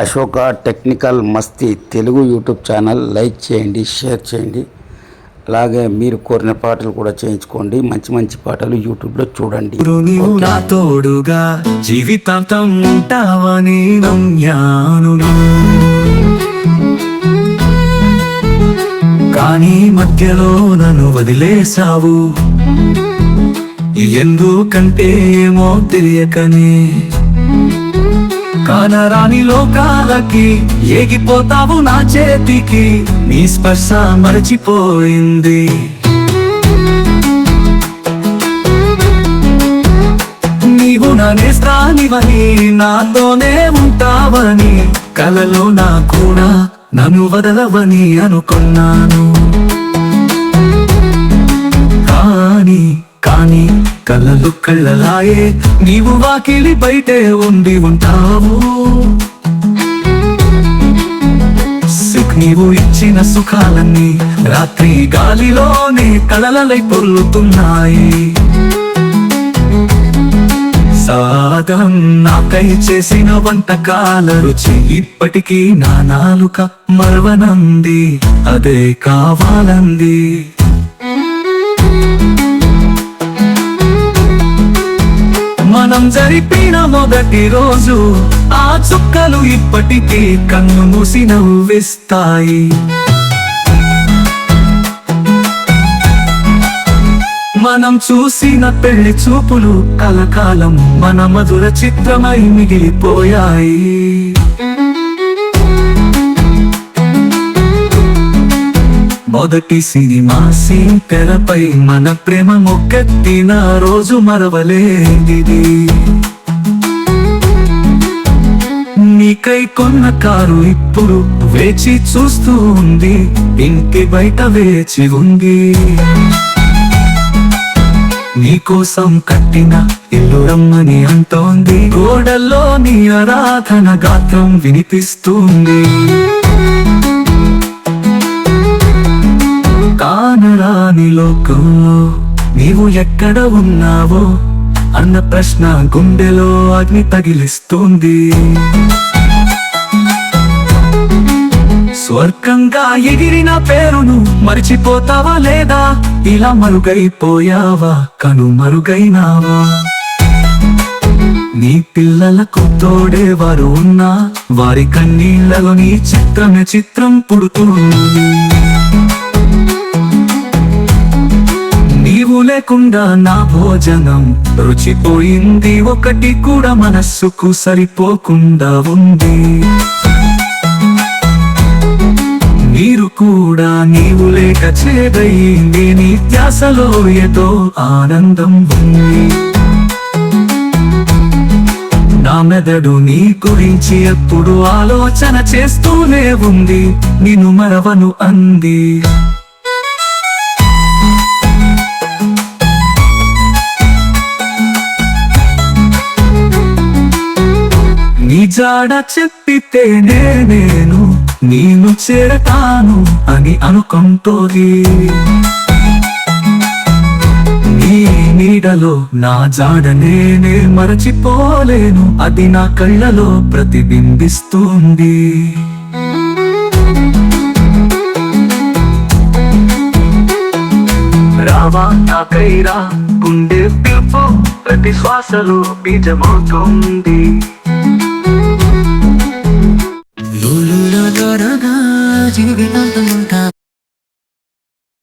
Ashoka technical Masti Telugu YouTube channel. Like చేయండి share చేయండి. అలాగే మీరు కోరిన పాటలు కూడా చేయించుకోండి. మంచి మంచి పాటలు యూట్యూబ్లో చూడండి. నా తోడుగా జీవితాంతం ఉంటావని కానీ మధ్యలో నన్ను వదిలేసావు ఎందుకంటే ఏమో తెలియకనే కానరాని లోకాలకి ఏగిపోతావు నా చేతికి. నీ స్పర్శ మరచిపోయింది. నీవు నా నేస్తానివని నాతోనే ఉంటావని కలలో నా కూడా నన్ను వదలవని అనుకున్నాను. కానీ కానీ కళ్ళలు కళ్ళలాయే నీవు వాకిలి బయటే ఉండి ఉంటావు. నీవు ఇచ్చిన సుఖాలన్నీ రాత్రి గాలిలోనే కళలై పొల్లుతున్నాయి సాగం నాకై చేసిన వంటకాల రుచి ఇప్పటికీ నా నాలుక మరవనంది అదే కావాలంది. మనం జరిపిన మొదటి రోజు ఆ చుక్కలు ఇప్పటికీ కన్ను మూసి నవ్విస్తాయి. మనం చూసిన పెళ్ళి చూపులు కలకాలం మన మధుర చిత్రమై మిగిలిపోయాయి. మొదటి సినిమా సీన్ తెరపై మన ప్రేమ మొక్కెత్తిన రోజు మరవలేదిది నీకై కొన్న కారు ఇప్పుడు వేచి చూస్తూ ఉంది ఇంటి బయట వేచి ఉంది. నీకోసం కట్టిన ఇల్లు రమ్మని అంటోంది గోడల్లో నీ ఆరాధన గాత్రం వినిపిస్తుంది. కానరాని లోకంలో నీవు ఎక్కడ ఉన్నావో అన్న ప్రశ్న గుండెలో అగ్ని తగిలిస్తుంది. స్వర్గంగా ఎగిరిన పేరును మరిచిపోతావా లేదా? ఇలా మరుగైపోయావా? కను మరుగైనావా? నీ పిల్లలకు తోడే వారు ఉన్నా వారి కన్నీళ్ళలో నీ చిత్రమే చిత్రం పుడుతుంది లేకుండా నా భోజనం రుచిపోయింది. ఒకటి కూడా మనస్సుకు సరిపోకుండా ఉంది. నీరు కూడా నీవు లేక చేదయింది నీ ధ్యాసలో ఏదో ఆనందం ఉంది. నా మెదడు నీ గురించి ఎప్పుడు ఆలోచన చేస్తూనే ఉంది. నిన్ను మరవను అంది. నీ జాడ చెప్పితేనే నేను నేను చేరతాను అని అనుకుంటోది. నీ నీడలో నా జాడ నేనే మరచిపోలేను అది నా కళ్ళలో ప్రతిబింబిస్తుంది. రావా నాకైరా గుండె పిలుపు ప్రతి శ్వాసలో బీజమవుతుంది.